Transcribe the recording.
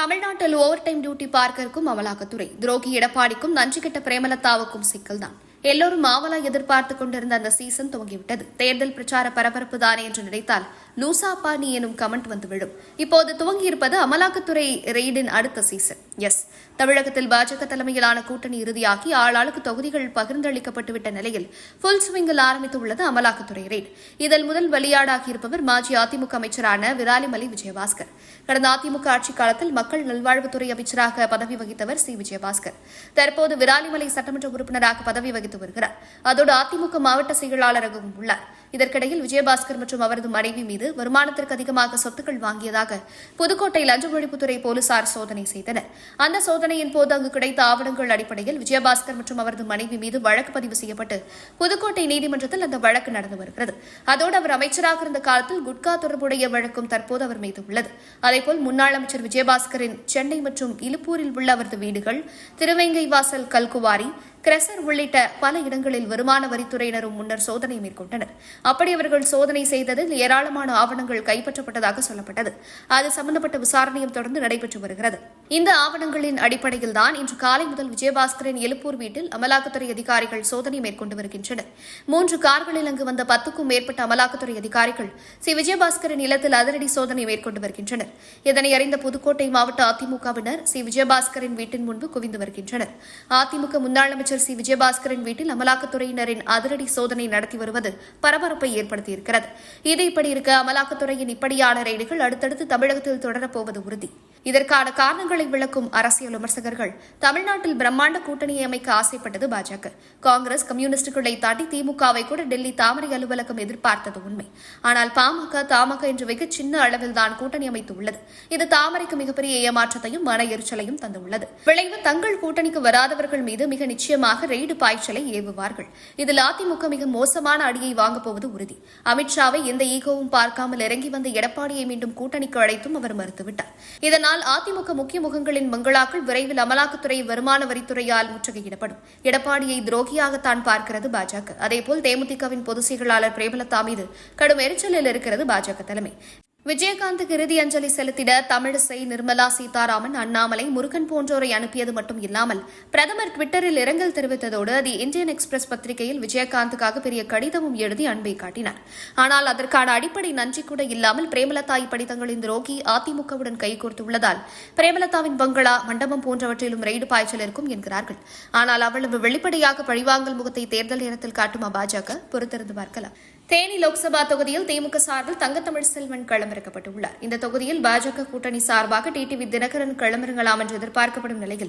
தமிழ்நாட்டில் over time duty பார்க்கருக்கும் அமலாக்கத்துறை. துரோகி எடப்பாடிக்கும் நஞ்சுகிட்ட பிரேமலதாவுக்கும் சிக்கல்தான். எல்லோரும் ஆவலா எதிர்பார்த்துக் கொண்டிருந்த அந்த சீசன் துவங்கிவிட்டது. தேர்தல் பிரச்சார பரபரப்பு தானே என்று நினைத்தால் லூசா நீ எனும் கமெண்ட் வந்து விழும். இப்போது துவங்கியிருப்பது அமலாக்கத்துறை ரெய்டின் அடுத்த சீசன் எஸ் தமிழகத்தில் பாஜக தலைமையிலான கூட்டணி இறுதியாகி ஆளாளுக்கு தொகுதிகள் பகிர்ந்தளிக்கப்பட்டுவிட்ட நிலையில் புல் ஸ்விங்கில் ஆரம்பித்துள்ளது அமலாக்கத்துறை ரெய்ட் இதில் முதல் வெளியாடாகியிருப்பவர் மாஜி அதிமுக அமைச்சரான விராலிமலை விஜயபாஸ்கர். கடந்த அதிமுக ஆட்சிக் காலத்தில் மக்கள் நல்வாழ்வுத்துறை அமைச்சராக பதவி வகித்தவர் சி. விஜயபாஸ்கர். தற்போது விராலிமலை சட்டமன்ற உறுப்பினராக பதவி வகித்து வருகிறார். அதோடு அதிமுக மாவட்ட செயலாளராகவும் உள்ளார். இதற்கிடையில் விஜயபாஸ்கர் மற்றும் அவரது மனைவி மீது வருமானத்திற்கு அதிகமாக சொத்துக்கள் வாங்கியதாக புதுக்கோட்டை லஞ்ச ஒழிப்புத்துறை போலீசார் சோதனை செய்தனர். அந்த சோதனையின் போது அங்கு கிடைத்த ஆவணங்கள் அடிப்படையில் விஜயபாஸ்கர் மற்றும் அவரது மனைவி மீது வழக்கு பதிவு செய்யப்பட்டு புதுக்கோட்டை நீதிமன்றத்தில் அந்த வழக்கு நடந்து வருகிறது. அதோடு அவர் அமைச்சராக இருந்த காலத்தில் குட்கா தொடர்புடைய வழக்கும் தற்போது அவர் மீது உள்ளது. அதேபோல் முன்னாள் அமைச்சர் விஜயபாஸ்கரின் சென்னை மற்றும் இலுப்பூரில் உள்ள அவரது வீடுகள் திருவேங்கை வாசல் கல்குவாரி கிரசர் உள்ளிட்ட பல இடங்களில் வருமான வரித்துறையினரும் முன்னர் சோதனை மேற்கொண்டனர். அப்படி அவர்கள் சோதனை செய்ததில் ஏராளமான ஆவணங்கள் கைப்பற்றப்பட்டதாக சொல்லப்பட்டது. அது சம்பந்தப்பட்ட விசாரணையும் தொடர்ந்து நடைபெற்று வருகிறது. இந்த ஆவணங்களின் அடிப்படையில் தான் இன்று காலை முதல் விஜயபாஸ்கரின் எழுப்பூர் வீட்டில் அமலாக்கத்துறை அதிகாரிகள் சோதனை மேற்கொண்டு வருகின்றனர். மூன்று கார்களில் அங்கு வந்த பத்துக்கும் மேற்பட்ட அமலாக்கத்துறை அதிகாரிகள் சி. விஜயபாஸ்கரின் இல்லத்தில் அதிரடி சோதனை மேற்கொண்டு வருகின்றனர். இதனை அறிந்த புதுக்கோட்டை மாவட்ட அதிமுகவினர் சி. விஜயபாஸ்கரின் வீட்டின் முன்பு குவிந்து வருகின்றனர். அதிமுக முன்னாள் அமைச்சர் சி. விஜயபாஸ்கரின் வீட்டில் அமலாக்கத்துறையினரின் அதிரடி சோதனை நடத்தி வருவது பரபரப்பை ஏற்படுத்தியிருக்கிறது. இது இப்படி இருக்க அமலாக்கத்துறையின் இப்படியான ரெய்டுகள் அடுத்தடுத்து தமிழகத்தில் தொடரப்போவது உறுதி. இதற்கான காரணங்களை விளக்கும் அரசியல் விமர்சகர்கள் தமிழ்நாட்டில் பிரம்மாண்ட கூட்டணியை அமைக்க ஆசைப்பட்டது பாஜக. காங்கிரஸ் கம்யூனிஸ்டுகளை தாண்டி திமுகவை கூட டெல்லி தாமரை அலுவலகம் எதிர்பார்த்தது உண்மை. ஆனால் பாமக தமாக என்று வெகு சின்ன அளவில்தான் கூட்டணி அமைத்துள்ளது இது தாமரைக்கு மிகப்பெரிய ஏமாற்றத்தையும் மன எரிச்சலையும் தந்துள்ளது. விளைவு தங்கள் கூட்டணிக்கு வராதவர்கள் மீது மிக நிச்சயமாக ரெய்டு பாய்ச்சலை ஏவுவார்கள். இதில் அதிமுக மிக மோசமான அடியை வாங்கப் போவது உறுதி. அமித்ஷாவை எந்த ஈகோவும் பார்க்காமல் இறங்கி வந்த எடப்பாடியை மீண்டும் கூட்டணிக்கு அழைத்தும் அவர் மறுத்துவிட்டார். இதனால் அதிமுக முக்கிய முகங்களின் மங்களாக்கள் விரைவில் அமலாக்கத்துறை வருமான வரித்துறையால் முற்றுகையிடப்படும். எடப்பாடியை துரோகியாகத்தான் பார்க்கிறது பாஜக. அதேபோல் தேமுதிகவின் பொதுச் செயலாளர் பிரேமலதா மீது கடும் எரிச்சலில் இருக்கிறது பாஜக தலைமை. விஜயகாந்துக்கு இறுதி அஞ்சலி செலுத்திட தமிழிசை நிர்மலா சீதாராமன் அண்ணாமலை முருகன் போன்றோரை அனுப்பியது மட்டும் இல்லாமல் பிரதமர் டுவிட்டரில் இரங்கல் தெரிவித்ததோடு தி இந்தியன் எக்ஸ்பிரஸ் பத்திரிகையில் விஜயகாந்துக்காக பெரிய கடிதமும் எழுதி அன்பை காட்டினார். ஆனால் அதற்கான அடிப்படை நன்றி கூட இல்லாமல் பிரேமலதா இப்படித்தங்களின் ரோகி துரோகி அதிமுகவுடன் கைகோர்த்துள்ளதால் பிரேமலதாவின் பங்களா மண்டபம் போன்றவற்றிலும் ரெய்டு பாய்ச்சல் இருக்கும் என்கிறார்கள். ஆனால் அவ்வளவு வெளிப்படையாக பழிவாங்கல் முகத்தை தேர்தல் நேரத்தில் காட்டுமா பாஜக? பொறுத்திருந்து பார்க்கலாம். தேனி லோக்சபா தொகுதியில் திமுக சார்பில் தங்கத்தமிழ் செல்வன் களமிறக்கப்பட்டுள்ளார். இந்த தொகுதியில் பாஜக கூட்டணி சார்பாக டிடிவி தினகரன் களமிறங்கலாம் என்று எதிர்பார்க்கப்படும் நிலையில்